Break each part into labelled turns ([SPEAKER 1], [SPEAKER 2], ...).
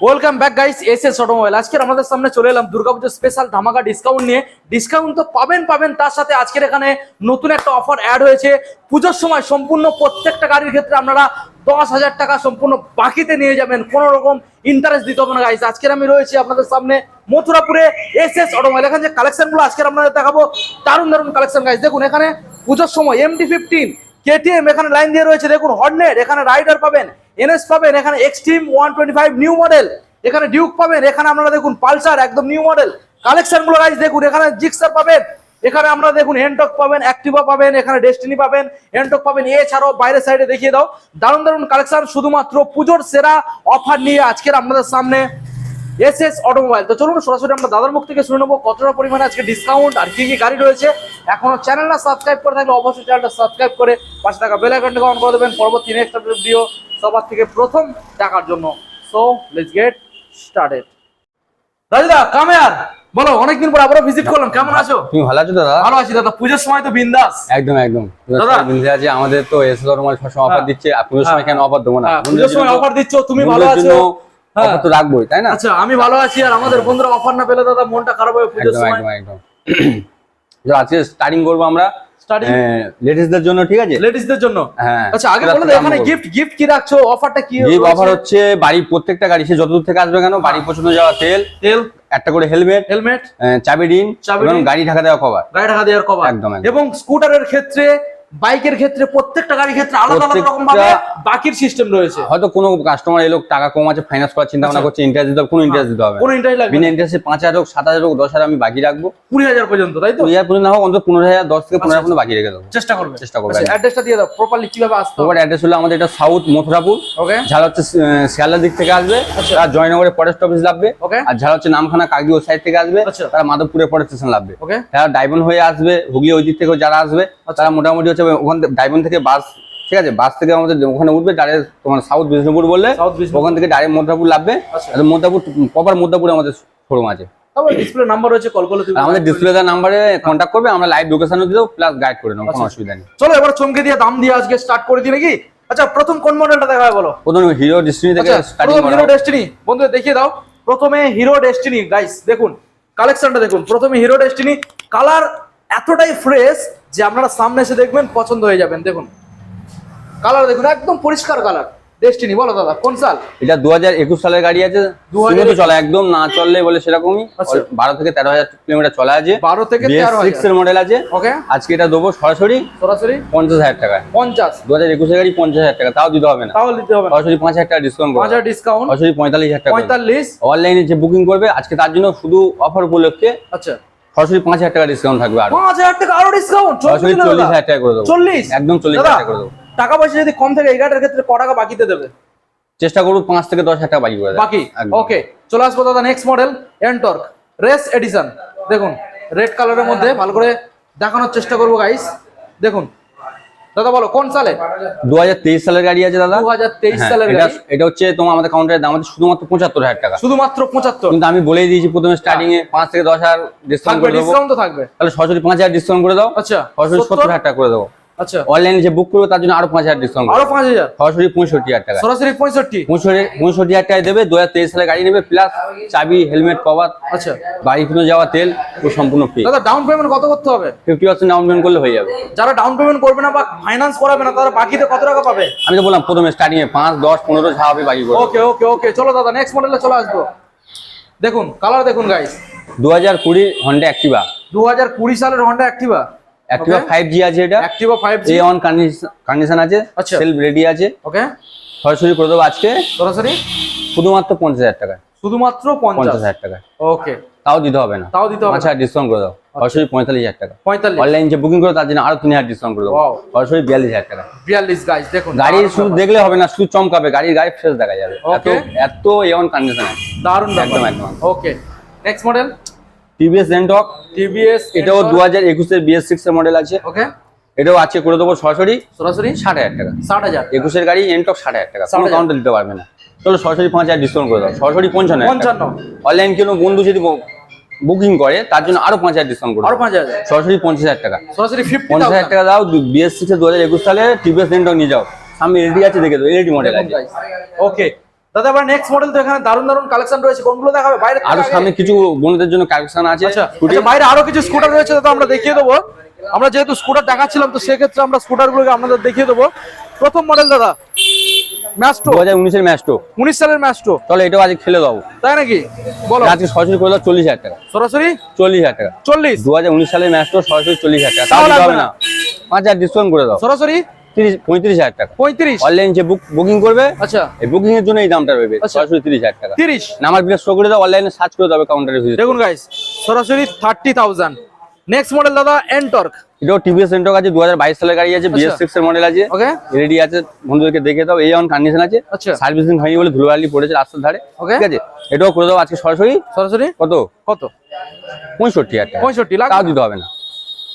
[SPEAKER 1] Welcome back guys S S automobile আজকের আমাদের সামনে চলে এলাম দুর্গাপুজোর স্পেশাল ধামাকা ডিসকাউন্ট নিয়ে। ডিসকাউন্ট তো পাবেন পাবেন, তার সাথে আজকের এখানে নতুন একটা অফার অ্যাড হয়েছে। পুজোর সময় সম্পূর্ণ প্রত্যেকটা গাড়ির ক্ষেত্রে আপনারা দশ হাজার টাকা সম্পূর্ণ বাকিতে নিয়ে যাবেন। কোনো রকম ইন্টারেস্ট দিতে হবে না গাইস আজকের আমি রয়েছি আপনাদের সামনে মথুরাপুরে এস এস অটোমোবাইল এখানে যে কালেকশনগুলো আজকের আপনাদের দেখাবো, দারুণ দারুণ কালেকশন গাইস দেখুন, এখানে পুজোর সময় এমটি ফিফটিন কেটিএম এখানে লাইন দিয়ে রয়েছে। দেখুন হর্নেট এখানে রাইডার পাবেন। এনএস পাবেন এখানে extreme one twenty five new model এখানে ডিউক পাবেন, এখানে আপনারা দেখুন পালসার, একদম নিউ মডেল কালেকশনগুলো গাইজ দেখুন, এখানে জিক্সার পাবেন, এখানে আমরা দেখুন হেনটক পাবেন অ্যাক্টিভা পাবেন, এখানে ডেস্টিনি পাবেন হেনটক পাবেন। এছাড়াও বাইরের সাইডে দেখিয়ে দাও। দারুণ দারুণ কালেকশন, শুধুমাত্র পুজোর সেরা অফার নিয়ে আজকের আপনাদের সামনে। S S automobile. তো চলুন সরাসরি আমরা দাদার মুখ থেকে শুনে নেব কতটা পরিমাণে আজকে ডিসকাউন্ট আর কি কি গাড়ি রয়েছে। এখনও চ্যানেলটা সাবস্ক্রাইব করে থাকলে অবশ্যই চ্যানেলটা সাবস্ক্রাইব করে পাশে থাকা বেল আইকনটা অন করে দেবেন। পরবর্তী নেক্সট ভিডিও সবার থেকে প্রথম দেখার জন্য। সো লেটস গেট স্টার্টেড রাজদা কামেয়ার বলো অনেকদিন পর আবারও ভিজিট করলাম। কেমন আছো?
[SPEAKER 2] তুমি ভালো আছো দাদা?
[SPEAKER 1] ভালো আছি দাদা। পুজোর সময় তো বিন্দাস।
[SPEAKER 2] একদম একদম।
[SPEAKER 1] দাদা।
[SPEAKER 2] বিনতে আছে। আমাদের তো এস নরমাল সবসময় অফার
[SPEAKER 1] হ্যাঁ।
[SPEAKER 2] দিচ্ছে। আর পুজোর সময় কেন অফার দেবো না?
[SPEAKER 1] হ্যাঁ, পুজোর সময় অফার দিচ্ছ তুমি ভালো আছো। হ্যাঁ।
[SPEAKER 2] তো রাখবোই তাই না?
[SPEAKER 1] আচ্ছা আমি ভালো আছি আর আমাদের বন্ধুরা অফার না পেলে দাদা মনটা খারাপ হবে পুজোর সময়।
[SPEAKER 2] একদম একদম। তো আজকে স্টার্টিং করব আমরা।
[SPEAKER 1] স্টার্টিং
[SPEAKER 2] লেডিসদের জন্য ঠিক আছে?
[SPEAKER 1] লেডিসদের জন্য?
[SPEAKER 2] হ্যাঁ
[SPEAKER 1] আচ্ছা আগে বলো এখানে গিফট গিফট কি রাখছো? অফারটা কি
[SPEAKER 2] অফার হচ্ছে বাড়ির প্রত্যেকটা গাড়ি সে যতদূর থেকে আসবে কেন বাড়ি পছন্দ যাওয়া তেল
[SPEAKER 1] তেল
[SPEAKER 2] একটা করে হেলমেট
[SPEAKER 1] হেলমেট
[SPEAKER 2] চাবি রিন
[SPEAKER 1] চাবি
[SPEAKER 2] এবং গাড়ি ঢাকা দেওয়া কভার
[SPEAKER 1] গাড়ি ঢাকা দেওয়ার কভার
[SPEAKER 2] একদম।
[SPEAKER 1] এবং স্কুটারের ক্ষেত্রে বাইকের ক্ষেত্রে প্রত্যেকটা গাড়ির ক্ষেত্রে আলাদা আলাদা রকম ভাবে বাকির সিস্টেম রয়েছে।
[SPEAKER 2] হয়তো কোনো কাস্টমার এলো টাকা কম আছে ফাইন্যান্স করার চিন্তা ভাবনা
[SPEAKER 1] আচ্ছা।
[SPEAKER 2] করছে ইন্টারেস্ট দিতে হবে কোনো ইন্টারেস্ট দিতে হবে।
[SPEAKER 1] কোনো ইন্টারেস্ট লাগবে
[SPEAKER 2] বিনা। ইন্টারেস্টে পাঁচ হাজার হোক সাত হাজার হোক দশ হাজার আমি বাকি রাখব।
[SPEAKER 1] কুড়ি হাজার পর্যন্ত তাই তো?
[SPEAKER 2] কুড়ি হাজার পর্যন্ত না হোক অন্তত পনেরো হাজার দশ থেকে পনেরো হাজার
[SPEAKER 1] আচ্ছা,
[SPEAKER 2] পর্যন্ত বাকি রেখে দেবো।
[SPEAKER 1] চেষ্টা করবে।
[SPEAKER 2] চেষ্টা করবে
[SPEAKER 1] আচ্ছা অ্যাড্রেসটা দিয়ে দাও প্রপারলি কীভাবে আসতে হবে?
[SPEAKER 2] অ্যাড্রেস হলো আমাদের এটা সাউথ মথুরাপুর।
[SPEAKER 1] ওকে
[SPEAKER 2] যারা হচ্ছে শিয়ালদার দিক থেকে আসবে
[SPEAKER 1] আর
[SPEAKER 2] তারা জয়নগরের ফরেস্ট অফিস লাগবে
[SPEAKER 1] ওকে
[SPEAKER 2] আর যারা হচ্ছে নামখানা কাকদি ওই সাইড থেকে আসবে
[SPEAKER 1] আচ্ছা।
[SPEAKER 2] তারা মাধবপুরের ফরেস্ট স্টেশন
[SPEAKER 1] ওকে
[SPEAKER 2] যারা ডাইবন হয়ে আসবে হুগলি ওই দিক থেকে যারা আসবে
[SPEAKER 1] আচ্ছা।
[SPEAKER 2] তারা মোটামুটি হচ্ছে ওখান থেকে ডাইবন থেকে বাস ঠিক আছে বাস থেকে আমাদের ওখানে উঠবে ডাইরেক্ট তোমার সাউথ বিষ্ণুপুর বললে ওখান থেকে ডাইরেক্ট মধ্যপুর লাগবে।
[SPEAKER 1] আচ্ছা।
[SPEAKER 2] আর মধ্যপুর প্রপার মধ্যপুরে আমাদের শোরুম আছে।
[SPEAKER 1] ডিসপ্লে নাম্বার রয়েছে কল করলে
[SPEAKER 2] আমাদের নাম্বারে কন্ট্যাক্ট করবে। আমরা লাইভ লোকেশনও প্লাস গাইড করে নেব কোনো
[SPEAKER 1] আচ্ছা।
[SPEAKER 2] অসুবিধা নেই।
[SPEAKER 1] চলো এবার চমকে দিয়ে দাম দিয়ে আজকে স্টার্ট করে দিই নাকি? আচ্ছা প্রথম কোন মডেলটা দেখা হয় বলো?
[SPEAKER 2] প্রথমে হিরো থেকে স্টার্টিং
[SPEAKER 1] হিরো ডেস্টিনি বন্ধু দেখিয়ে দাও। প্রথমে হিরো ডেস্টিনি গাইস দেখুন কালেকশনটা দেখুন। প্রথমে হিরো ডেস্টিনি কালার এতটাই ফ্রেশ যে আপনারা সামনে এসে দেখবেন পছন্দ হয়ে যাবেন দেখুন। কালার দেখুন একদম পরিষ্কার কালার ডেস্টিনি বলো দাদা কোন সাল?
[SPEAKER 2] এটা দু হাজার একুশ সালের গাড়ি আছে
[SPEAKER 1] 2021
[SPEAKER 2] স্মুথ চলে একদম না চললে বলে সেরকমই।
[SPEAKER 1] আচ্ছা।
[SPEAKER 2] বারো থেকে তেরো হাজার কিলোমিটার চলা আছে।
[SPEAKER 1] বারো থেকে তেরো
[SPEAKER 2] সিক্স এর মডেল আছে।
[SPEAKER 1] ওকে
[SPEAKER 2] আজকে এটা দেবো সরাসরি।
[SPEAKER 1] সরাসরি?
[SPEAKER 2] পঞ্চাশ হাজার টাকায়
[SPEAKER 1] পঞ্চাশ।
[SPEAKER 2] দু হাজার একুশের গাড়ি পঞ্চাশ হাজার টাকা তাও দিতে হবে না।
[SPEAKER 1] তাও দিতে হবে
[SPEAKER 2] সরাসরি পাঁচ হাজার টাকা ডিসকাউন্ট
[SPEAKER 1] পাঁচ হাজার ডিসকাউন্ট
[SPEAKER 2] সরাসরি পঁয়তাল্লিশ হাজার টাকা।
[SPEAKER 1] পঁয়তাল্লিশ।
[SPEAKER 2] অনলাইনে যে বুকিং করবে আজকে তার জন্য শুধু অফার উপলক্ষে
[SPEAKER 1] আচ্ছা।
[SPEAKER 2] সরাসরি পাঁচ হাজার টাকা ডিসকাউন্ট থাকবে আর।
[SPEAKER 1] পাঁচ হাজার টাকা আরও ডিসকাউন্ট
[SPEAKER 2] সরাসরি চল্লিশ হাজার টাকা করে দেবো।
[SPEAKER 1] চল্লিশ?
[SPEAKER 2] একদম চল্লিশ হাজার টাকা করে দেবো।
[SPEAKER 1] টাকা পয়সা যদি কম থাকে এই গাড়ির ক্ষেত্রে ক টাকা বাকিতে দেবে?
[SPEAKER 2] চেষ্টা করব পাঁচ থেকে দশ হাজার টাকা বাকি করে
[SPEAKER 1] বাকি? ওকে চলে আসব দাদা next model NTorq race edition দেখুন রেড কালারের মধ্যে ভালো করে দেখানোর চেষ্টা করব গাইস দেখুন দাদা বলো কোন সালে?
[SPEAKER 2] দু তেইশ সালের গাড়ি আছে দাদা।
[SPEAKER 1] দু তেইশ
[SPEAKER 2] হ্যাঁ,
[SPEAKER 1] সালের
[SPEAKER 2] এটা
[SPEAKER 1] গাড়ি।
[SPEAKER 2] এটা হচ্ছে তোমার আমাদের কাউন্টারের দাম আছে শুধুমাত্র পঁচাত্তর হাজার টাকা।
[SPEAKER 1] শুধুমাত্র পঁচাত্তর।
[SPEAKER 2] কিন্তু আমি বলেই দিয়েছি প্রথমে স্টার্টিং এ পাঁচ থেকে দশ হাজার ডিসকাউন্ট
[SPEAKER 1] থাকবে
[SPEAKER 2] করে দেবো।
[SPEAKER 1] ডিসকাউন্ট তো থাকবে।
[SPEAKER 2] তাহলে সরাসরি পাঁচ হাজার ডিসকাউন্ট করে দাও।
[SPEAKER 1] আচ্ছা
[SPEAKER 2] সরাসরি সত্তর
[SPEAKER 1] সত্তর?
[SPEAKER 2] হাজার টাকা করে দেবো।
[SPEAKER 1] আচ্ছা।
[SPEAKER 2] অনলাইনে যে বুক করবে তার জন্য আরও পাঁচ হাজার ডিসকাউন্ট
[SPEAKER 1] আরও পাঁচ হাজার?
[SPEAKER 2] সরাসরি পঁয়ষট্টি হাজার টাকা।
[SPEAKER 1] সরাসরি পঁয়ষট্টি?
[SPEAKER 2] পঁয়ষট্টি হাজার টাকা দেবে দু হাজার তেইশ সালে গাড়ি নেবে প্লাস চাবি হেলমেট কভার
[SPEAKER 1] আচ্ছা।
[SPEAKER 2] বাড়ি কিনে যাওয়া তেল পুরো সম্পূর্ণ ফ্রি
[SPEAKER 1] দাদা ডাউন পেমেন্ট কত করতে হবে?
[SPEAKER 2] ফিফটি পার্সেন্ট ডাউন পেমেন্ট করলে হয়ে যাবে।
[SPEAKER 1] যারা ডাউন পেমেন্ট করবে না বা ফাইন্যান্স করাবে না তারা বাকিতে কত টাকা পাবে?
[SPEAKER 2] আমি তো বললাম প্রথমে স্টার্টিং এ পাঁচ দশ পনেরো যা হবে বাকি
[SPEAKER 1] ওকে ওকে ওকে চলো দাদা নেক্সট মডেলে চলে আসব। দেখুন কালার দেখুন গাইস
[SPEAKER 2] দু হাজার কুড়ি হন্ডা অ্যাক্টিভা
[SPEAKER 1] দু হাজার কুড়ি সালের Honda Activa
[SPEAKER 2] Activa five G আছে এটা।
[SPEAKER 1] Activa five G
[SPEAKER 2] A one condition আছে
[SPEAKER 1] আচ্ছা।
[SPEAKER 2] সেলফ রেডি আছে।
[SPEAKER 1] ওকে
[SPEAKER 2] সরাসরি করে দেবো আজকে।
[SPEAKER 1] সরাসরি?
[SPEAKER 2] শুধুমাত্র পঞ্চাশ হাজার টাকা
[SPEAKER 1] শুধুমাত্র
[SPEAKER 2] পঞ্চাশ? হাজার টাকা
[SPEAKER 1] ওকে
[SPEAKER 2] তাও দিতে হবে না।
[SPEAKER 1] তাও দিতে হবে
[SPEAKER 2] হাজার ডিসকাউন্ট করে দাও। সরাসরি পঁয়তাল্লিশ হাজার টাকা।
[SPEAKER 1] পঁয়তাল্লিশ।
[SPEAKER 2] অনলাইন যে বুকিং করে তার জন্য আরও তিন হাজার ডিসকাউন্ট করে দেবো. সরাসরি বিয়াল্লিশ হাজার টাকা
[SPEAKER 1] বিয়াল্লিশ দেখুন।
[SPEAKER 2] গাড়ি শুধু দেখলে হবে না শুধু চমকাবে। গাড়ির গাড়ি ফ্রেশ দেখা যাবে। এত. এত এমন কন্ডিশন আছে।
[SPEAKER 1] দারুণ
[SPEAKER 2] একদম, একদম।
[SPEAKER 1] ওকে নেক্সট মডেল
[SPEAKER 2] টিভিএস রেন্টক
[SPEAKER 1] টিভিএস
[SPEAKER 2] এটাও দু হাজার একুশের বিএস সিক্স এর মডেল আছে।
[SPEAKER 1] ওকে
[SPEAKER 2] এটাও আছে করে দেবো সরাসরি।
[SPEAKER 1] সরাসরি?
[SPEAKER 2] ষাট হাজার টাকা।
[SPEAKER 1] ষাট হাজার
[SPEAKER 2] একুশের গাড়ি এন্টক ষাট হাজার টাকা। কোনো
[SPEAKER 1] 60,000
[SPEAKER 2] দিতে পারবে না। চলো সরাসরি পাঁচ হাজার ডিসকাউন্ট করে দাও। সরাসরি পঞ্চান্ন।
[SPEAKER 1] পঞ্চান্ন।
[SPEAKER 2] অনলাইন কোনো বন্ধু যদি বুকিং করে তার জন্য আরও পাঁচ হাজার ডিসকাউন্ট করে আরও।
[SPEAKER 1] পাঁচ হাজার।
[SPEAKER 2] সরাসরি পঞ্চাশ হাজার টাকা।
[SPEAKER 1] সরাসরি
[SPEAKER 2] পঞ্চাশ হাজার টাকা দাও বিএস সিক্স দু হাজার একুশ সালে টিভিএস রেন্টক নিয়ে যাও। সামনে এলডি আছে দেখে দাও। এলডি মডেল আছে।
[SPEAKER 1] ওকে দাদা এবার নেক্সট মডেল তো এখানে দারুণ দারুণ কালেকশন রয়েছে। কোনগুলো দেখাবে? বাইরে আরও
[SPEAKER 2] সামনে কিছু বন্ধুদের জন্য কালেকশন আছে।
[SPEAKER 1] আচ্ছা আচ্ছা, বাইরে আরও কিছু স্কুটার রয়েছে দাদা আমরা দেখিয়ে দেবো। আমরা যেহেতু স্কুটার দেখাচ্ছিলাম তো সেক্ষেত্রে আমরা স্কুটার গুলোকে আপনাদের দেখিয়ে দেবো। প্রথম মডেল দাদা ম্যাস্টো
[SPEAKER 2] দু হাজার উনিশের ম্যাচটো
[SPEAKER 1] উনিশ সালের ম্যাস্টো
[SPEAKER 2] তাহলে এটাও আজকে খেলে দাও
[SPEAKER 1] তাই নাকি? বলো।
[SPEAKER 2] আজকে সরাসরি করে দাও চল্লিশ হাজার টাকা।
[SPEAKER 1] সরাসরি?
[SPEAKER 2] চল্লিশ হাজার টাকা।
[SPEAKER 1] চল্লিশ।
[SPEAKER 2] দু হাজার উনিশ সালের ম্যাচটো সরাসরি চল্লিশ হাজার টাকা।
[SPEAKER 1] লাগবে
[SPEAKER 2] হবে
[SPEAKER 1] না।
[SPEAKER 2] না। পাঁচ হাজার ডিসকাউন্ট করে দাও।
[SPEAKER 1] সরাসরি?
[SPEAKER 2] পঁয়ত্রিশ হাজার টাকা।
[SPEAKER 1] পঁয়ত্রিশ?
[SPEAKER 2] অনলাইন যে বুক বুকিং করবে।
[SPEAKER 1] আচ্ছা।
[SPEAKER 2] এই বুকিং এর জন্য এই দামটা রয়েছে।
[SPEAKER 1] আচ্ছা।
[SPEAKER 2] সরাসরি তিরিশ হাজার টাকা।
[SPEAKER 1] তিরিশ?
[SPEAKER 2] শো করে দাও অনলাইনে সার্চ করে দেবে কাউন্টারে
[SPEAKER 1] দেখুন গাইস সরাসরি থার্টি থাউজেন্ড নেক্সট মডেল দাদা এনটর্ক
[SPEAKER 2] এটাও টিভিএস আছে দু হাজার বাইশ সালের গাড়ি আছে এর মডেল আছে।
[SPEAKER 1] ওকে
[SPEAKER 2] রেডি আছে বন্ধুদেরকে দেখে দাও এই অন কন্ডিশন আছে।
[SPEAKER 1] আচ্ছা।
[SPEAKER 2] সার্ভিসিং হয়নি বলে ধুলোবালি পড়েছে রাস্তার ধারে।
[SPEAKER 1] Okay.
[SPEAKER 2] ঠিক আছে? এটাও করে দাও আজকে সরাসরি।
[SPEAKER 1] সরাসরি?
[SPEAKER 2] কত?
[SPEAKER 1] কত?
[SPEAKER 2] পঁয়ষট্টি হাজার টাকা।
[SPEAKER 1] পঁয়ষট্টি লাখ
[SPEAKER 2] দিতে হবে না।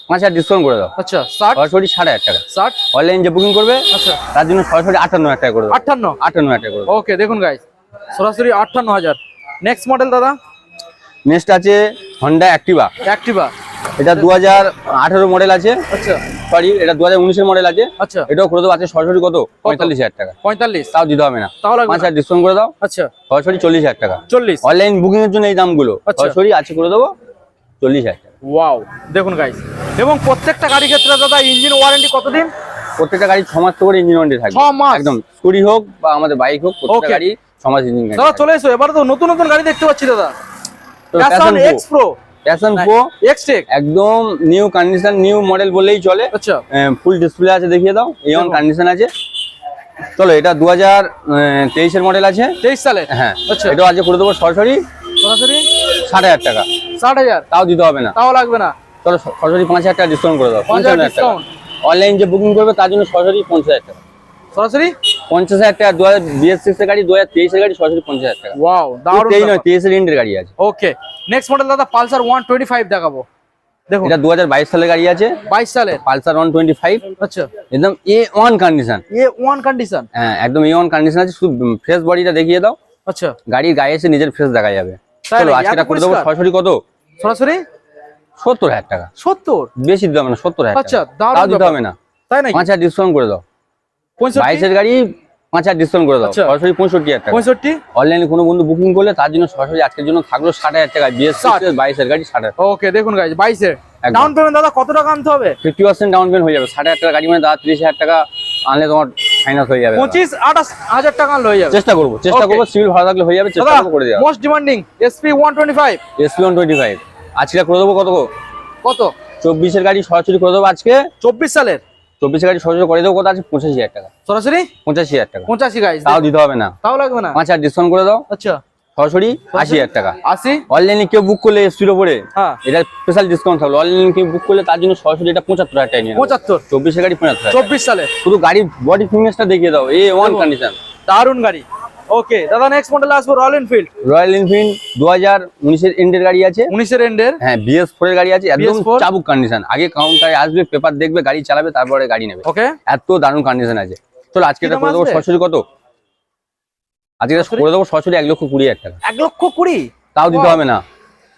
[SPEAKER 2] পাঁচ হাজার ডিসকাউন্ট করে দাও।
[SPEAKER 1] আচ্ছা
[SPEAKER 2] সরাসরি সাড়ে হাজার টাকা।
[SPEAKER 1] ষাট?
[SPEAKER 2] অনলাইন যে বুকিং করবে
[SPEAKER 1] আচ্ছা।
[SPEAKER 2] তার জন্য সরাসরি আটান্ন হাজার টাকা করে
[SPEAKER 1] আটান্ন?
[SPEAKER 2] আটান্ন হাজার টাকা করে
[SPEAKER 1] ওকে দেখুন সরাসরি আটান্ন হাজার। নেক্সট মডেল দাদা?
[SPEAKER 2] নেক্সট আছে হন্ডা অ্যাক্টিভা
[SPEAKER 1] অ্যাক্টিভা
[SPEAKER 2] এটা দু হাজার আঠেরো মডেল আছে।
[SPEAKER 1] আচ্ছা।
[SPEAKER 2] সরি এটা দু হাজার উনিশের মডেল আছে।
[SPEAKER 1] আচ্ছা।
[SPEAKER 2] এটাও করে দেবো আছে সরাসরি কত? পঁয়তাল্লিশ হাজার টাকা।
[SPEAKER 1] পঁয়তাল্লিশ।
[SPEAKER 2] তাও দিতে হবে না। পাঁচ হাজার ডিসকাউন্ট করে দাও।
[SPEAKER 1] আচ্ছা।
[SPEAKER 2] সরাসরি চল্লিশ হাজার টাকা।
[SPEAKER 1] চল্লিশ।
[SPEAKER 2] অনলাইন বুকিং এর জন্য এই দামগুলো।
[SPEAKER 1] আচ্ছা।
[SPEAKER 2] সরাসরি আছে করে দেবো চল্লিশ হাজার টাকা।
[SPEAKER 1] ওয়াও দেখুন গাইস এবং প্রত্যেকটা গাড়ি ক্ষেত্রে দাদা ইঞ্জিন ওয়ারেন্টি কতদিন?
[SPEAKER 2] প্রত্যেকটা গাড়ি ছ মাস করে ইঞ্জিন ওয়ারেন্টি থাকে
[SPEAKER 1] ছ মাস?
[SPEAKER 2] একদম স্কুটি হোক বা আমাদের বাইক হোক প্রত্যেকটা গাড়ি ছ মাস ইঞ্জিন
[SPEAKER 1] দাদা চলে এসো এবারে তো নতুন নতুন গাড়ি দেখতে পাচ্ছি দাদা। Passion X Pro
[SPEAKER 2] Passion Pro
[SPEAKER 1] X tech
[SPEAKER 2] একদম নিউ কন্ডিশন নিউ মডেল বললেই চলে।
[SPEAKER 1] আচ্ছা।
[SPEAKER 2] ফুল ডিসপ্লে আছে দেখিয়ে দাও। এই অন কন্ডিশন আছে। চলো এটা দু হাজার তেইশের মডেল আছে।
[SPEAKER 1] তেইশ সালে?
[SPEAKER 2] হ্যাঁ।
[SPEAKER 1] আচ্ছা।
[SPEAKER 2] এটা আজকে করে দেবো সরাসরি।
[SPEAKER 1] সরাসরি?
[SPEAKER 2] সাড়ে হাজার টাকা।
[SPEAKER 1] ষাট হাজার?
[SPEAKER 2] তাও দিতে হবে না।
[SPEAKER 1] তাও লাগবে না?
[SPEAKER 2] চলো সরাসরি পাঁচ হাজার টাকা ডিসকাউন্ট করে দাও।
[SPEAKER 1] পাঁচ হাজার
[SPEAKER 2] টাকা। অনলাইন যে বুকিং করবে তার জন্য সরাসরি পঞ্চাশ হাজার টাকা।
[SPEAKER 1] সরাসরি?
[SPEAKER 2] পঞ্চাশ হাজার টাকা দু হাজার বিএস সিক্সের গাড়ি দু হাজার তেইশের গাড়ি সরাসরি পঞ্চাশ হাজার টাকা।
[SPEAKER 1] ওয়াও দারুণ
[SPEAKER 2] তেইশ নয় তেইশের ইন্ডের গাড়ি আছে।
[SPEAKER 1] ওকে নেক্সট মডেল দাদা পালসার ওয়ান টোয়েন্টি ফাইভ দেখাবো। দেখুন।
[SPEAKER 2] এটা দু হাজার বাইশ সালের গাড়ি আছে।
[SPEAKER 1] বাইশ সালের।
[SPEAKER 2] পালসার ওয়ান টোয়েন্টি ফাইভ
[SPEAKER 1] আচ্ছা।
[SPEAKER 2] একদম A one condition
[SPEAKER 1] A one condition
[SPEAKER 2] হ্যাঁ একদম এ ওয়ান কন্ডিশন আছে। শুধু ফ্রেশ বডিটা দেখিয়ে দাও।
[SPEAKER 1] আচ্ছা।
[SPEAKER 2] গাড়ির গায়ে এসে নিজের ফেস দেখা যাবে। চলো? আজকে করে দেবো। সরাসরি কত?
[SPEAKER 1] সরাসরি?
[SPEAKER 2] সত্তর হাজার টাকা।
[SPEAKER 1] সত্তর?
[SPEAKER 2] বেশি দিতে হবে না সত্তর হাজার
[SPEAKER 1] আচ্ছা,
[SPEAKER 2] তাও দিতে হবে না।
[SPEAKER 1] তাই নাকি?
[SPEAKER 2] পাঁচ হাজার ডিসকাউন্ট করে দাও। বাইশের গাড়ি পাঁচ হাজার ডিসকাউন্ট করে দাও।
[SPEAKER 1] আচ্ছা।
[SPEAKER 2] সরাসরি পঁয়ষট্টি হাজার টাকা।
[SPEAKER 1] পঁয়ষট্টি?
[SPEAKER 2] অনলাইনে কোনো বন্ধু বুকিং করলে তার জন্য সরাসরি আজকের জন্য থাকল ষাট হাজার টাকা। বিএস। বাইশের গাড়ি ষাট
[SPEAKER 1] ওকে দেখুন বাইশের। ডাউন পেমেন্ট দাদা কত টাকা আনতে হবে?
[SPEAKER 2] ফিফটি পার্সেন্ট ডাউন পেমেন্ট হয়ে যাবে। ষাট হাজার টাকা গাড়ি মানে দাদা তিরিশ হাজার টাকা আনলে তোমার ফাইনান্স হয়ে যাবে।
[SPEAKER 1] পঁচিশ আঠাশ হাজার টাকা আনলে যাবে।
[SPEAKER 2] চেষ্টা করব চেষ্টা
[SPEAKER 1] Okay.
[SPEAKER 2] সিভিল ভালো থাকলে হয়ে যাবে চেষ্টা
[SPEAKER 1] দাদা
[SPEAKER 2] করে দেওয়া
[SPEAKER 1] most demanding SP one twenty five
[SPEAKER 2] SP one twenty five আজকে করে দেবো কত?
[SPEAKER 1] কত?
[SPEAKER 2] চব্বিশের গাড়ি সরাসরি করে দেবো আজকে।
[SPEAKER 1] চব্বিশ সালের?
[SPEAKER 2] চব্বিশের গাড়ি সরাসরি করে দেবো কত আছে? পঁচাশি হাজার টাকা।
[SPEAKER 1] সরাসরি?
[SPEAKER 2] পঁচাশি হাজার টাকা।
[SPEAKER 1] পঁচাশি গাড়ি
[SPEAKER 2] তাও দিতে হবে না।
[SPEAKER 1] তাও লাগবে না?
[SPEAKER 2] পাঁচ হাজার ডিসকাউন্ট করে দাও।
[SPEAKER 1] আচ্ছা।
[SPEAKER 2] সরাসরি আশি হাজার টাকা।
[SPEAKER 1] আশি?
[SPEAKER 2] অনলাইনে কেউ বুক করলে এসপির ওপরে
[SPEAKER 1] হ্যাঁ।
[SPEAKER 2] এটা স্পেশাল ডিসকাউন্ট থাকল অনলাইনে কেউ বুক করলে তার জন্য সরাসরি এটা পঁচাত্তর হাজার টাকা
[SPEAKER 1] পঁচাত্তর।
[SPEAKER 2] চব্বিশের গাড়ি পঁচাত্তর
[SPEAKER 1] চব্বিশ সালের
[SPEAKER 2] শুধু গাড়ির বডি ফিটনেসটা দেখিয়ে দাও। এ ওয়ান। কন্ডিশন
[SPEAKER 1] দারুণ গাড়ি। ওকে দাদা নেক্সট মডেল আসব রয়্যাল এনফিল্ড
[SPEAKER 2] রয়্যাল এনফিল্ড দু হাজার উনিশের এন্ডের গাড়ি আছে।
[SPEAKER 1] উনিশের এন্ডের
[SPEAKER 2] হ্যাঁ বিএস ফোর এর গাড়ি আছে। একদম চাবুক কন্ডিশন আগে কাউন্টারে আসবে পেপার দেখবে গাড়ি চালাবে তারপরে গাড়ি নেবে।
[SPEAKER 1] ওকে
[SPEAKER 2] এত দারুণ কন্ডিশন আছে। চলো আজকে এটা করে দেবো সরাসরি কত? আজকে করে দেবো সরাসরি এক লক্ষ কুড়ি হাজার টাকা।
[SPEAKER 1] এক লক্ষ কুড়ি?
[SPEAKER 2] তাও দিতে হবে না।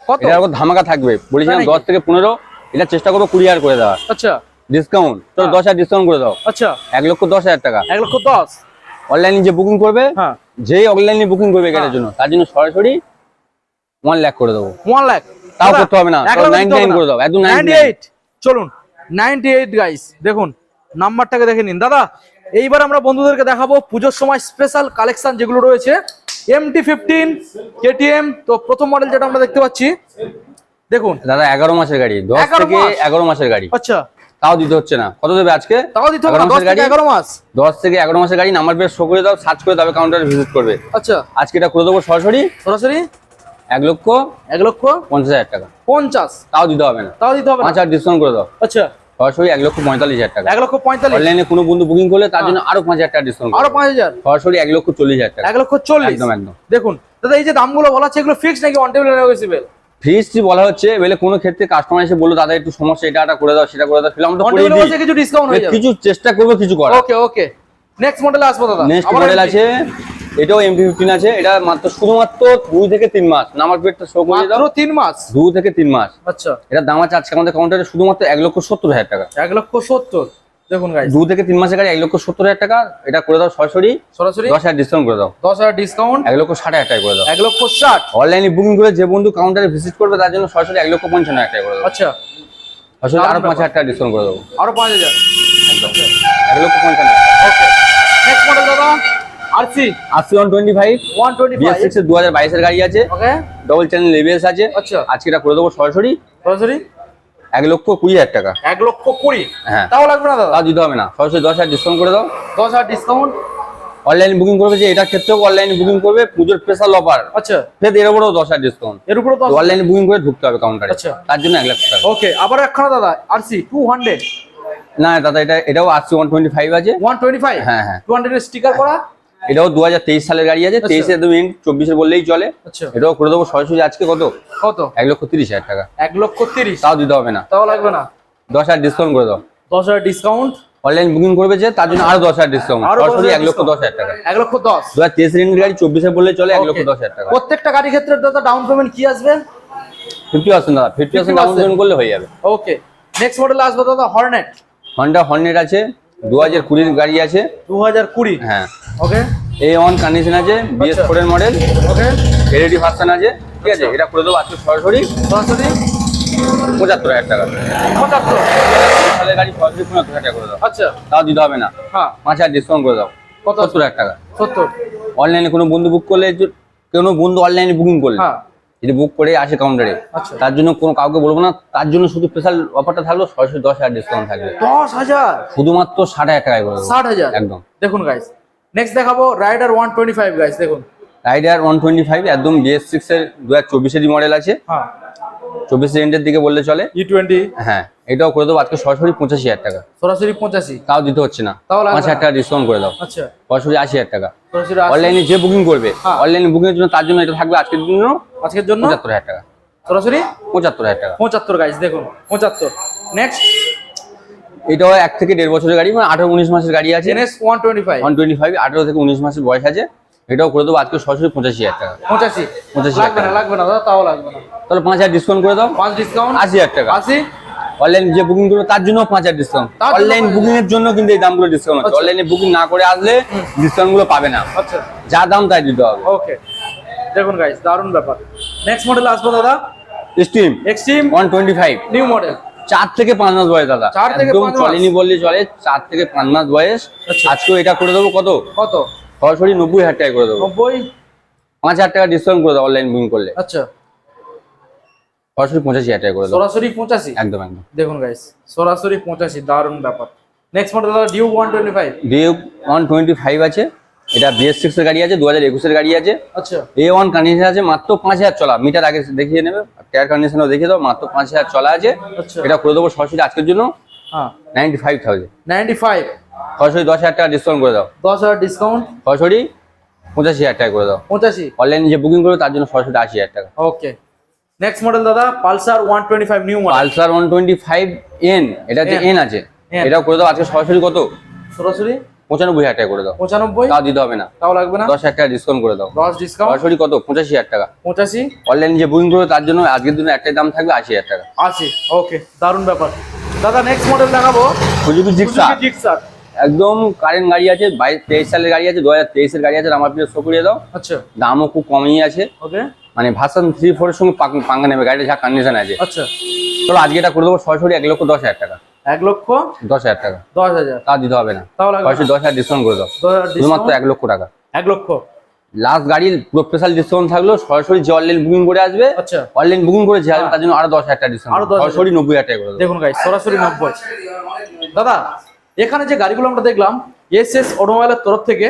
[SPEAKER 1] কত?
[SPEAKER 2] ধামাকা থাকবে। বলেছিলাম দশ থেকে পনেরো এটা চেষ্টা করব কুড়ি হাজার করে দেওয়ার।
[SPEAKER 1] আচ্ছা।
[SPEAKER 2] ডিসকাউন্ট তো
[SPEAKER 1] হ্যাঁ।
[SPEAKER 2] দশ হাজার ডিসকাউন্ট করে দাও।
[SPEAKER 1] আচ্ছা।
[SPEAKER 2] এক লক্ষ দশ হাজার টাকা।
[SPEAKER 1] এক লক্ষ দশ।
[SPEAKER 2] অনলাইনে যে বুকিং করবে
[SPEAKER 1] হ্যাঁ।
[SPEAKER 2] যেই অনলাইনে বুকিং করবে গাড়ির
[SPEAKER 1] হ্যাঁ।
[SPEAKER 2] জন্য তার জন্য সরাসরি ওয়ান লাখ করে দেবো।
[SPEAKER 1] ওয়ান লাখ
[SPEAKER 2] তাও করতে হবে না। নাইনটি নাইন করে দাও। একদম
[SPEAKER 1] নাইনটি এইট চলুন নাইনটি এইট গাইস দেখুন নাম্বারটাকে দেখে নিন। দাদা এইবার আমরা বন্ধুদেরকে দেখাবো পুজোর সময় স্পেশাল কালেকশন যেগুলো রয়েছে এমটি ফিফটিন কেটিএম তো প্রথম মডেল যেটা আমরা দেখতে পাচ্ছি দেখুন।
[SPEAKER 2] দাদা এগারো মাসের গাড়ি দশ থেকে এগারো মাসের গাড়ি।
[SPEAKER 1] আচ্ছা।
[SPEAKER 2] তাও দিতে হচ্ছে না। কত দেবে আজকে?
[SPEAKER 1] তাও দিতে হবে না,
[SPEAKER 2] 11
[SPEAKER 1] দশ
[SPEAKER 2] মাসের গাড়ি?
[SPEAKER 1] এগারো মাস।
[SPEAKER 2] দশ থেকে এগারো মাসের গাড়ি নাম্বার প্লেট শো করে দাও সার্চ করে তবে কাউন্টারে ভিজিট করবে।
[SPEAKER 1] আচ্ছা।
[SPEAKER 2] আজকে এটা করে দেবো সরাসরি।
[SPEAKER 1] সরাসরি?
[SPEAKER 2] এক লক্ষ
[SPEAKER 1] এক লক্ষ
[SPEAKER 2] পঞ্চাশ হাজার টাকা।
[SPEAKER 1] পঞ্চাশ।
[SPEAKER 2] তাও দিতে হবে না।
[SPEAKER 1] তাও দিতে হবে
[SPEAKER 2] পাঁচ হাজার ডিসকাউন্ট করে দাও।
[SPEAKER 1] আচ্ছা।
[SPEAKER 2] সরাসরি এক লক্ষ পঁয়তাল্লিশ হাজার টাকা।
[SPEAKER 1] এক লক্ষ পঁয়তাল্লিশ?
[SPEAKER 2] অনলাইনে কোনো বন্ধু বুকিং করলে তার জন্য আরও পাঁচ হাজার টাকা ডিসকাউন্ট
[SPEAKER 1] আরও পাঁচ হাজার?
[SPEAKER 2] সরাসরি এক লক্ষ চল্লিশ হাজার টাকা।
[SPEAKER 1] এক লক্ষ চল্লিশ?
[SPEAKER 2] একদম একদম।
[SPEAKER 1] দেখুন দাদা এই যে দামগুলো বলা হচ্ছে এগুলো ফিক্স নাকি অন টেবিল নেগোসিয়েবল
[SPEAKER 2] ফ্রিজটি বলা হচ্ছে এবারে কোনো ক্ষেত্রে কাস্টমার এসে বলল দাদা একটু সমস্যা এটা এটা করে দাও সেটা করে দাও করে দিই।
[SPEAKER 1] কিছু ডিসকাউন্ট হয়ে যাবে।
[SPEAKER 2] কিছু চেষ্টা করব কিছু করার।
[SPEAKER 1] ওকে ওকে নেক্সট মডেলে আসব দাদা।
[SPEAKER 2] নেক্সট মডেল আছে এটাও এমপি ফিফটিন আছে। এটা মাত্র শুধুমাত্র দুই থেকে তিন মাস। নাম্বার প্লেটটা শো করে দাও।
[SPEAKER 1] তিন মাস?
[SPEAKER 2] দু থেকে তিন মাস।
[SPEAKER 1] আচ্ছা।
[SPEAKER 2] এটা দাম আছে আজকে আমাদের কাউন্টারে শুধুমাত্র এক লক্ষ সত্তর হাজার টাকা।
[SPEAKER 1] এক লক্ষ সত্তর। দেখুন গাইস
[SPEAKER 2] দু থেকে তিন মাসের গাড়ি এক লক্ষ সত্তর হাজার টাকা। এটা করে দাও সরাসরি।
[SPEAKER 1] সরাসরি?
[SPEAKER 2] দশ হাজার ডিসকাউন্ট করে দাও।
[SPEAKER 1] দশ হাজার ডিসকাউন্ট
[SPEAKER 2] এক লক্ষ ষাট হাজার টাকা করে দাও।
[SPEAKER 1] এক লক্ষ ষাট?
[SPEAKER 2] অনলাইনে বুকিং করে যে বন্ধু কাউন্টারে ভিজিট করবে তার জন্য সরাসরি এক লক্ষ পঞ্চান্ন হাজার টাকা করে দাও।
[SPEAKER 1] আচ্ছা।
[SPEAKER 2] সরাসরি
[SPEAKER 1] আরও
[SPEAKER 2] পাঁচ হাজার টাকা ডিসকাউন্ট করে দেবো
[SPEAKER 1] আরও পাঁচ হাজার।
[SPEAKER 2] একদম এক লক্ষ পঞ্চান্ন টাকা।
[SPEAKER 1] ওকে নেক্সট মডেল দাদা। আরসি
[SPEAKER 2] ফাইভ সিক্স দু হাজার বাইশের গাড়ি আছে।
[SPEAKER 1] ওকে
[SPEAKER 2] ডবল চ্যানেল এবিএস আছে।
[SPEAKER 1] আচ্ছা।
[SPEAKER 2] আজকে এটা করে দেবো সরাসরি।
[SPEAKER 1] সরাসরি?
[SPEAKER 2] এক লক্ষ কুড়ি হাজার টাকা।
[SPEAKER 1] এক লক্ষ কুড়ি?
[SPEAKER 2] হ্যাঁ।
[SPEAKER 1] তাও লাগবে না দাদা?
[SPEAKER 2] দিতে হবে না। সরাসরি দশ হাজার ডিসকাউন্ট করে দাও।
[SPEAKER 1] দশ হাজার ডিসকাউন্ট
[SPEAKER 2] অনলাইন বুকিং করবে যে এটার ক্ষেত্রেও অনলাইন বুকিং করবে। পুজোর স্পেশাল অফার
[SPEAKER 1] আচ্ছা।
[SPEAKER 2] ফের এর উপরেও দশ হাজার ডিসকাউন্ট
[SPEAKER 1] এর উপরে দশ
[SPEAKER 2] অনলাইনে বুকিং করে ঢুকতে হবে কাউন্টারে
[SPEAKER 1] আচ্ছা।
[SPEAKER 2] তার জন্য এক লাখ টাকা।
[SPEAKER 1] ওকে আবার একখানা দাদা। আরসি টু হান্ড্রেড
[SPEAKER 2] না দাদা এটা এটাও আসছে ওয়ান টোয়েন্টি ফাইভ আছে।
[SPEAKER 1] ওয়ান টোয়েন্টি ফাইভ
[SPEAKER 2] হ্যাঁ, হ্যাঁ।
[SPEAKER 1] টু হান্ড্রেড স্টিকার করা?
[SPEAKER 2] এটাও দু হাজার তেইশ সালের গাড়ি আছে
[SPEAKER 1] আচ্ছা।
[SPEAKER 2] তেইশে তুমি চব্বিশের বললেই চলে।
[SPEAKER 1] আচ্ছা।
[SPEAKER 2] এটাও করে দেবো সরাসরি আজকে কত?
[SPEAKER 1] কত?
[SPEAKER 2] এক লক্ষ তিরিশ হাজার টাকা।
[SPEAKER 1] এক লক্ষ তিরিশ?
[SPEAKER 2] তাও দিতে হবে না।
[SPEAKER 1] তাও লাগবে না?
[SPEAKER 2] দশ হাজার ডিসকাউন্ট করে দাও।
[SPEAKER 1] দশ হাজার ডিসকাউন্ট
[SPEAKER 2] অনলাইন বুকিং করবে যে তার জন্য আরও দশ হাজার ডিসকাউন্ট সরাসরি এক লক্ষ দশ হাজার টাকা।
[SPEAKER 1] এক লক্ষ দশ?
[SPEAKER 2] দু হাজার তেইশ রেন্টের গাড়ি চব্বিশে বললে চলে এক লক্ষ দশ হাজার টাকা।
[SPEAKER 1] প্রত্যেকটা গাড়ির ক্ষেত্রে দাদা ডাউন পেমেন্ট কি আসবে?
[SPEAKER 2] ফিফটি পার্সেন্ট দাদা ফিফটি পার্সেন্ট ডাউন
[SPEAKER 1] 50%
[SPEAKER 2] পেমেন্ট করলে হয়ে যাবে।
[SPEAKER 1] ওকে নেক্সট মডেল আসবে দাদা হর্নেট
[SPEAKER 2] হন্ডা হর্নেট আছে। দু হাজার কুড়ির গাড়ি আছে।
[SPEAKER 1] দু হাজার কুড়ি?
[SPEAKER 2] হ্যাঁ।
[SPEAKER 1] ওকে
[SPEAKER 2] এ ওয়ান কন্ডিশন আছে বিএস
[SPEAKER 1] আচ্ছা।
[SPEAKER 2] ফোর এর মডেল
[SPEAKER 1] ওকে
[SPEAKER 2] এলইডি ভার্সন আছে ঠিক আছে?
[SPEAKER 1] আচ্ছা।
[SPEAKER 2] এটা করে দেবো আজকে সরাসরি।
[SPEAKER 1] সরাসরি?
[SPEAKER 2] পঁচাত্তর হাজার টাকা।
[SPEAKER 1] পঁচাত্তর।
[SPEAKER 2] সালের গাড়ি সরাসরি পঁচাত্তর হাজার টাকা করে দাও।
[SPEAKER 1] আচ্ছা।
[SPEAKER 2] তাও দিতে হবে না।
[SPEAKER 1] হ্যাঁ।
[SPEAKER 2] পাঁচ হাজার ডিসকাউন্ট করে দাও। সত্তর হাজার টাকা।
[SPEAKER 1] সত্তর।
[SPEAKER 2] অনলাইনে কোনো বন্ধু বুক করলে কোনো বন্ধু অনলাইনে বুকিং করলে।
[SPEAKER 1] হ্যাঁ।
[SPEAKER 2] যদি বুক করে আসে কাউন্টারে
[SPEAKER 1] আচ্ছা।
[SPEAKER 2] তার জন্য কোনো কাউকে বলব না তার জন্য শুধু স্পেশাল অফারটা থাকল সরাসরি দশ হাজার ডিসকাউন্ট থাকবে।
[SPEAKER 1] দশ হাজার?
[SPEAKER 2] শুধুমাত্র ষাট হাজার টাকায় করে
[SPEAKER 1] ষাট হাজার?
[SPEAKER 2] একদম।
[SPEAKER 1] দেখুন গাইস নেক্সট দেখাবো Rider one twenty five guys দেখুন।
[SPEAKER 2] রাইডার ওয়ান টোয়েন্টি ফাইভ একদম বিএস সিক্স এর দু হাজার চব্বিশেরই মডেল আছে।
[SPEAKER 1] হ্যাঁ।
[SPEAKER 2] চব্বিশ এন্ডের দিকে বললে চলে?
[SPEAKER 1] ই টোয়েন্টি
[SPEAKER 2] হ্যাঁ এটাও করে দেবো। আজকে সরাসরি পঁচাশি হাজার টাকা।
[SPEAKER 1] সরাসরি পঁচাশি?
[SPEAKER 2] তাও দিতে হচ্ছে না।
[SPEAKER 1] লাগবে
[SPEAKER 2] পাঁচ হাজার টাকা ডিসকাউন্ট করে দাও।
[SPEAKER 1] আচ্ছা।
[SPEAKER 2] সরাসরি আশি হাজার টাকা।
[SPEAKER 1] সরাসরি
[SPEAKER 2] অনলাইনে যে বুকিং করবে
[SPEAKER 1] হ্যাঁ।
[SPEAKER 2] অনলাইনে বুকিং এর জন্য তার জন্য এটা থাকবে আজকের জন্য
[SPEAKER 1] আজকের জন্য?
[SPEAKER 2] পঁচাত্তর হাজার টাকা।
[SPEAKER 1] সরাসরি?
[SPEAKER 2] পঁচাত্তর হাজার টাকা।
[SPEAKER 1] পঁচাত্তর গাইস দেখুন পঁচাত্তর। নেক্সট
[SPEAKER 2] এটাও এক থেকে দেড় বছরের গাড়ি মানে আঠারো উনিশ মাসের গাড়ি আছে।
[SPEAKER 1] NS one twenty five
[SPEAKER 2] one twenty five আঠারো থেকে উনিশ মাসের বয়স আছে। এটাও করে দেবো। আজকে সরাসরি পঁচাশি হাজার টাকা।
[SPEAKER 1] পঁচাশি?
[SPEAKER 2] পঁচাশি
[SPEAKER 1] লাগবে না। লাগবে না দাদা তাও লাগবে না।
[SPEAKER 2] তাহলে পাঁচ হাজার ডিসকাউন্ট করে দাও।
[SPEAKER 1] পাঁচ ডিসকাউন্ট
[SPEAKER 2] আশি হাজার টাকা।
[SPEAKER 1] আশি?
[SPEAKER 2] অনলাইন যে বুকিং করবে তার জন্য পাঁচ হাজার ডিসকাউন্ট অনলাইন বুকিং এর জন্য কিন্তু এই দামগুলো ডিসকাউন্ট
[SPEAKER 1] আচ্ছা।
[SPEAKER 2] অনলাইনে বুকিং না করে আসলে ডিসকাউন্টগুলো পাবে না।
[SPEAKER 1] আচ্ছা।
[SPEAKER 2] যা দাম তাই দিতে হবে।
[SPEAKER 1] ওকে। দেখুন গাইস দারুণ ব্যাপার। নেক্সট মডেল আসব দাদা। Extreme
[SPEAKER 2] twenty five
[SPEAKER 1] new model
[SPEAKER 2] চার থেকে পাঁচ মাস বয়স দাদা।
[SPEAKER 1] চার থেকে?
[SPEAKER 2] চলেনি বললে চলে চার থেকে পাঁচ মাস বয়স।
[SPEAKER 1] আচ্ছা।
[SPEAKER 2] আজকেও এটা করে দেবো কত?
[SPEAKER 1] কত?
[SPEAKER 2] সরাসরি নব্বই হাজার টাকা করে দেবো।
[SPEAKER 1] নব্বই?
[SPEAKER 2] পাঁচ হাজার টাকা ডিসকাউন্ট করে দেবো অনলাইন বুকিং করলে।
[SPEAKER 1] আচ্ছা।
[SPEAKER 2] সরাসরি পঁচাশি হাজার টাকা করে দেবো।
[SPEAKER 1] সরাসরি পঁচাশি?
[SPEAKER 2] একদম একদম।
[SPEAKER 1] দেখুন গাইস সরাসরি পঁচাশি দারুণ ব্যাপার। নেক্সট মডেল দাদা Dio one twenty five
[SPEAKER 2] Dio one twenty five আছে। এটা বিএস সিক্স এর গাড়ি আছে দু হাজার একুশের গাড়ি আছে।
[SPEAKER 1] আচ্ছা।
[SPEAKER 2] এ ওয়ান কন্ডিশন আছে মাত্র পাঁচ হাজার চলা। মিটার আগে দেখিয়ে নেবে টায়ার কন্ডিশনও দেখিয়ে দাও মাত্র পাঁচ হাজার চলা আছে।
[SPEAKER 1] আচ্ছা।
[SPEAKER 2] এটা করে দেবো সরাসরি আজকের জন্য।
[SPEAKER 1] হ্যাঁ।
[SPEAKER 2] Ninety five thousand
[SPEAKER 1] ninety five
[SPEAKER 2] সরাসরি দশ হাজার টাকা ডিসকাউন্ট করে দাও।
[SPEAKER 1] দশ হাজার ডিসকাউন্ট
[SPEAKER 2] সরাসরি পঁচাশি হাজার টাকা করে দাও।
[SPEAKER 1] পঁচাশি?
[SPEAKER 2] অনলাইনে যে বুকিং করবে তার জন্য সরাসরি আশি হাজার টাকা।
[SPEAKER 1] ওকে নেক্সট মডেল দাদা Pulsar one twenty five new model
[SPEAKER 2] Pulsar one twenty five N এটা যে এন আছে। এটাও করে দাও আজকে সরাসরি কত?
[SPEAKER 1] সরাসরি?
[SPEAKER 2] পঁচানব্বই হাজার টাকা করে দাও।
[SPEAKER 1] পঁচানব্বই?
[SPEAKER 2] তাও দিতে হবে না।
[SPEAKER 1] তাও লাগবে না?
[SPEAKER 2] দশ হাজার টাকা ডিসকাউন্ট করে দাও।
[SPEAKER 1] দশ ডিসকাউন্ট
[SPEAKER 2] সরাসরি কত? পঁচাশি হাজার টাকা।
[SPEAKER 1] পঁচাশি?
[SPEAKER 2] অনলাইনে যে বুকিং করবে তার জন্য আজকের দিনে একটাই দাম থাকবে আশি হাজার টাকা।
[SPEAKER 1] আশি। ওকে দারুণ ব্যাপার। দাদা নেক্সট মডেল দেখাবো।
[SPEAKER 2] সুজুকি
[SPEAKER 1] জিক্সার
[SPEAKER 2] একদম কারেন্ট গাড়ি আছে বাইশ তেইশ সালের গাড়ি আছে দু হাজার তেইশের গাড়ি আছে আমার প্রিয় শো করিয়ে দাও।
[SPEAKER 1] আচ্ছা।
[SPEAKER 2] দামও খুব কমই আছে।
[SPEAKER 1] ওকে
[SPEAKER 2] মানে ভার্সন থ্রি ফোরের সঙ্গে পাঙ্গা নেবে গাড়িটা যা কন্ডিশন আছে।
[SPEAKER 1] আচ্ছা।
[SPEAKER 2] চলো আজকে এটা করে দেবো সরাসরি এক লক্ষ দশ হাজার টাকা।
[SPEAKER 1] এক লক্ষ
[SPEAKER 2] দশ হাজার টাকা।
[SPEAKER 1] দশ হাজার।
[SPEAKER 2] তা দিতে হবে না। সরাসরি দশ হাজার ডিসকাউন্ট করে দাও। শুধুমাত্র এক লক্ষ টাকা।
[SPEAKER 1] এক লক্ষ।
[SPEAKER 2] লাস্ট গাড়ির স্পেশাল ডিসকাউন্ট থাকল সরাসরি যে অনলাইন বুকিং করে আসবে
[SPEAKER 1] আচ্ছা।
[SPEAKER 2] অনলাইন বুকিং করে যে আসবে তার জন্য আরও দশ হাজার টাকা ডিসকাউন্ট
[SPEAKER 1] আরও 10,000
[SPEAKER 2] সরাসরি নব্বই হাজার টাকা
[SPEAKER 1] দেখুন গাইস সরাসরি নব্বই। দাদা এখানে যে গাড়িগুলো আমরা দেখলাম এস এস অটোমোবাইলের তরফ থেকে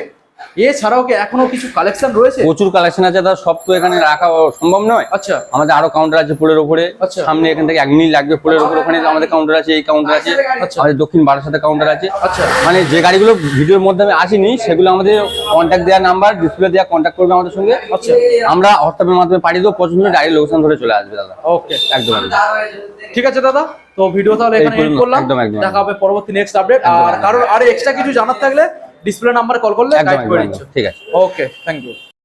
[SPEAKER 1] এছাড়াও কি এখনও কিছু কালেকশন রয়েছে?
[SPEAKER 2] প্রচুর কালেকশন আছে তার সব তো এখানে রাখা সম্ভব নয়।
[SPEAKER 1] আচ্ছা।
[SPEAKER 2] আমাদের আরও কাউন্টার আছে পোলের উপরে।
[SPEAKER 1] আচ্ছা।
[SPEAKER 2] সামনে এখান থেকে এক মিনিট লাগবে পোলের উপরে ওখানে আমাদের কাউন্টার আছে এই কাউন্টার আছে।
[SPEAKER 1] আচ্ছা।
[SPEAKER 2] আমাদের দক্ষিণ বারাসাতে কাউন্টার আছে।
[SPEAKER 1] আচ্ছা।
[SPEAKER 2] মানে যে গাড়িগুলো ভিডিওর মধ্যে আমি আসিনি সেগুলো আমাদের কন্ট্যাক্ট দেওয়ার নাম্বার ডিসপ্লে দেওয়া কন্ট্যাক্ট করবে আমাদের সঙ্গে।
[SPEAKER 1] আচ্ছা।
[SPEAKER 2] আমরা হোয়াটসঅ্যাপের মাধ্যমে পাঠিয়ে দেবো পছন্দ ডাইরেক্ট লোকেশন ধরে চলে আসবে দাদা।
[SPEAKER 1] ওকে
[SPEAKER 2] একদম
[SPEAKER 1] ঠিক আছে দাদা তো ভিডিও তাহলে এখানে করলাম। দেখা হবে পরবর্তী নেক্সট আপডেট আর কারোর আর এক্সট্রা কিছু জানার থাকলে ডিসপ্লে নাম্বার কল করলে গাইড করে দিচ্ছ।
[SPEAKER 2] ঠিক আছে।
[SPEAKER 1] Okay thank you